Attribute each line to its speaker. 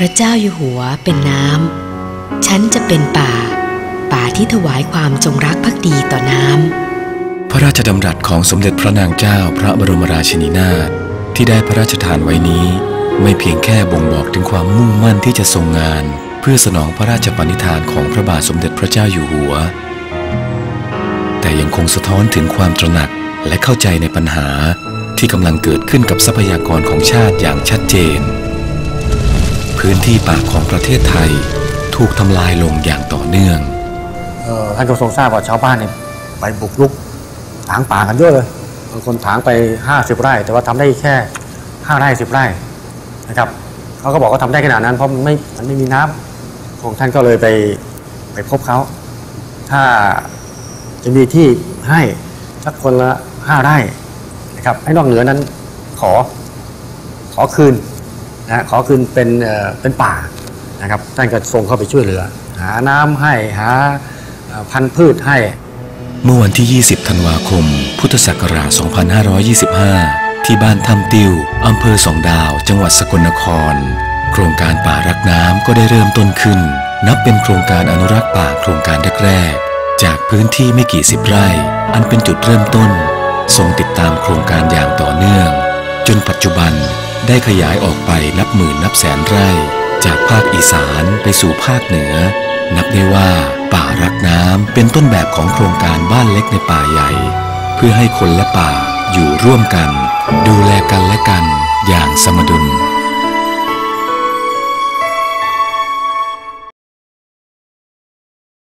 Speaker 1: พระเจ้าอยู่หัวเป็นน้ำ ฉันจะเป็นป่า ป่าที่ถวายความจงรักภักดีต่อน้ำ
Speaker 2: พระราชดำรัสของสมเด็จพระนางเจ้าพระบรมราชินีนาถที่ได้พระราชทานไว้นี้ ไม่เพียงแค่บ่งบอกถึงความมุ่งมั่นที่จะทรงงาน เพื่อสนองพระราชปณิธานของพระบาทสมเด็จพระเจ้าอยู่หัว แต่ยังคงสะท้อนถึงความตระหนักและเข้าใจในปัญหาที่กำลังเกิดขึ้นกับทรัพยากรของชาติอย่างชัดเจน พื้นที่ป่าของประเทศไทย ถูกทำลายลงอย่างต่อเนื่อง
Speaker 3: ท่านก็ทรงทราบว่าชาวบ้านเนี่ยไปบุกรุกถางป่ากันเยอะเลยบางคนถางไป 50 ไร่ แต่ว่าทำได้แค่ 5 ไร่10ไร่นะครับเขาก็บอกว่าทำได้ขนาดนั้น เพราะมันไม่มันไม่มีน้ำพระองท่านก็เลยไปไปพบเขา ถ้าจะมีที่ให้สักคนละ 5 ไร่นะครับให้นอกเหนือนั้นขอขอคืน นะขอคืนเป็นเป็นป่านะครับท่านก็ทรงเข้าไปช่วยเหลือ หาน้ำให้หาพันธุ์พืชให้
Speaker 2: เมื่อวันที่ 20 ธันวาคม พุทธศักราช 2525 ที่บ้านถ้ำติวอำเภอสองดาว จังหวัดสกลนคร โครงการป่ารักน้ำก็ได้เริ่มต้นขึ้น นับเป็นโครงการอนุรักษ์ป่าโครงการแรกๆจากพื้นที่ไม่กี่สิบไร่ อันเป็นจุดเริ่มต้นทรงติดตามโครงการอย่างต่อเนื่อง จนปัจจุบัน ได้ขยายออกไปนับหมื่นนับแสนไร่ จากภาคอีสานไปสู่ภาคเหนือ นับได้ว่าป่ารักน้ำเป็นต้นแบบของโครงการบ้านเล็กในป่าใหญ่ เพื่อให้คนและป่าอยู่ร่วมกัน ดูแลกันและกันอย่างสมดุล